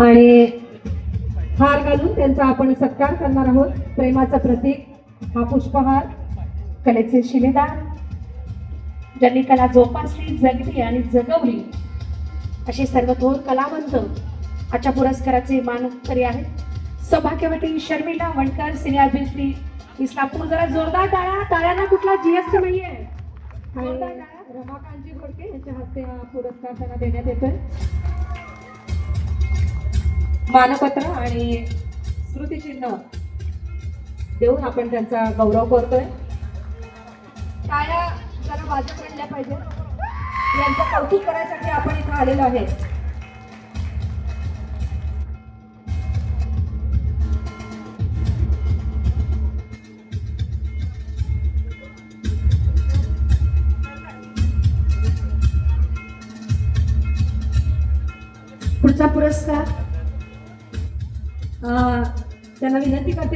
आणि हार घालून त्यांचा आपण सत्कार करणार आहोत. प्रेमाचं प्रतीक हा पुष्पहार कलेचे शिलेदार ज्यांनी कला जोपासली जगली आणि जगवली असे सर्व थोर कलावंत आजच्या पुरस्काराचे मानकरी आहेत. सौभाग्यवती शर्मिला वणकर सिनियर अभिनेत्री इस्लापूर जरा जोरदार टाळ्या टाळ्यांना कुठला जीएसटी नाहीये. रमाकांतजी घोडके यांच्या हस्ते हा पुरस्कार त्यांना देण्यात येतोय. मानपत्र आणि स्मृतिचिन्ह देऊन आपण त्यांचा गौरव करतोय. टाळ्या जरा बाजू पडल्या पाहिजे यांचं कौतुक करायसाठी आपण इथं आलेलो आहे पुढचा पुरस्कार uh, de la